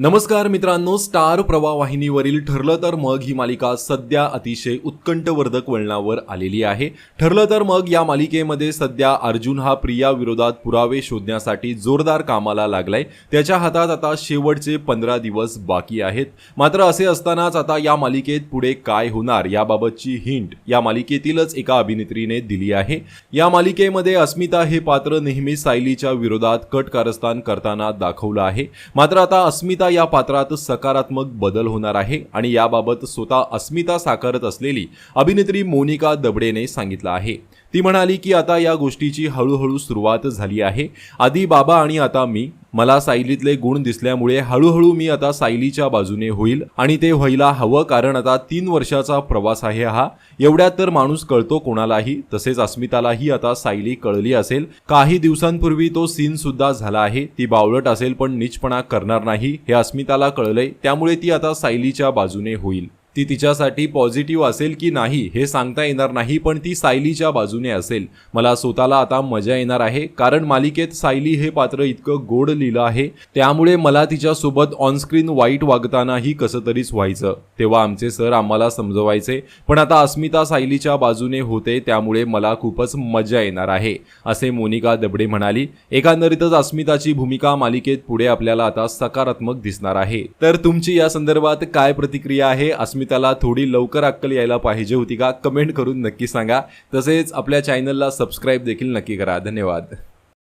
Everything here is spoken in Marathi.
नमस्कार मित्रांनो स्टार प्रवाह वाहिनीवरील ठरलं तर मग ही मालिका सध्या अतिशय उत्कंठवर्धक वळणावर आलेली आहे. ठरलं तर मग या मालिकेमध्ये सध्या अर्जुन हा प्रिया विरोधात पुरावे शोधण्यासाठी जोरदार कामाला लागलाय. त्याच्या हातात आता शेवटचे पंधरा दिवस बाकी आहेत. मात्र असे असतानाच आता या मालिकेत पुढे काय होणार याबाबतची हिंट या मालिकेतीलच एका अभिनेत्रीने दिली आहे. या मालिकेमध्ये अस्मिता हे पात्र नेहमी सायलीच्या विरोधात कट कारस्थान करताना दाखवलं आहे. मात्र आता अस्मिता या पात्रात सकारात्मक बदल होणार आहे आणि याबाबत स्वतः अस्मिता साकारत असलेली अभिनेत्री मोनिका दबडेने सांगितलं आहे. ती म्हणाली की आता या गोष्टीची हळूहळू सुरुवात झाली आहे. आधी बाबा आणि आता मी मला सायलीतले गुण दिसल्यामुळे हळूहळू मी आता सायलीच्या बाजूने होईल आणि ते व्हायला हवं कारण आता तीन वर्षाचा प्रवास आहे हा. एवढ्यात तर माणूस कळतो कोणालाही. तसेच अस्मितालाही आता सायली कळली असेल. काही दिवसांपूर्वी तो सीन सुद्धा झाला आहे. ती बावळट असेल पण नीचपणा करणार नाही हे अस्मिताला कळलंय. त्यामुळे ती आता सायलीच्या बाजूने होईल. ती तिच्यासाठी पॉझिटिव्ह असेल की नाही हे सांगता येणार नाही पण ती सायलीच्या बाजूने असेल. मला स्वतःला आता मजा येणार आहे कारण मालिकेत सायली हे पात्र इतकं गोड लिहिलं आहे. त्यामुळे मला तिच्यासोबत ऑनस्क्रीन वाईट वागतानाही कसं तरीच व्हायचं. तेव्हा आमचे सर आम्हाला समजवायचे पण आता अस्मिता सायलीच्या बाजूने होते त्यामुळे मला खूपच मजा येणार आहे असे मोनिका दबडे म्हणाली. एकंदरीतच अस्मिताची भूमिका मालिकेत पुढे आपल्याला आता सकारात्मक दिसणार आहे. तर तुमची या संदर्भात काय प्रतिक्रिया आहे? अस्मिता त्याला थोडी लवकर अक्कल यायला पाहिजे होती का? कमेंट करून नक्की सांगा. तसेच आपल्या चॅनलला सबस्क्राईब देखील नक्की करा. धन्यवाद.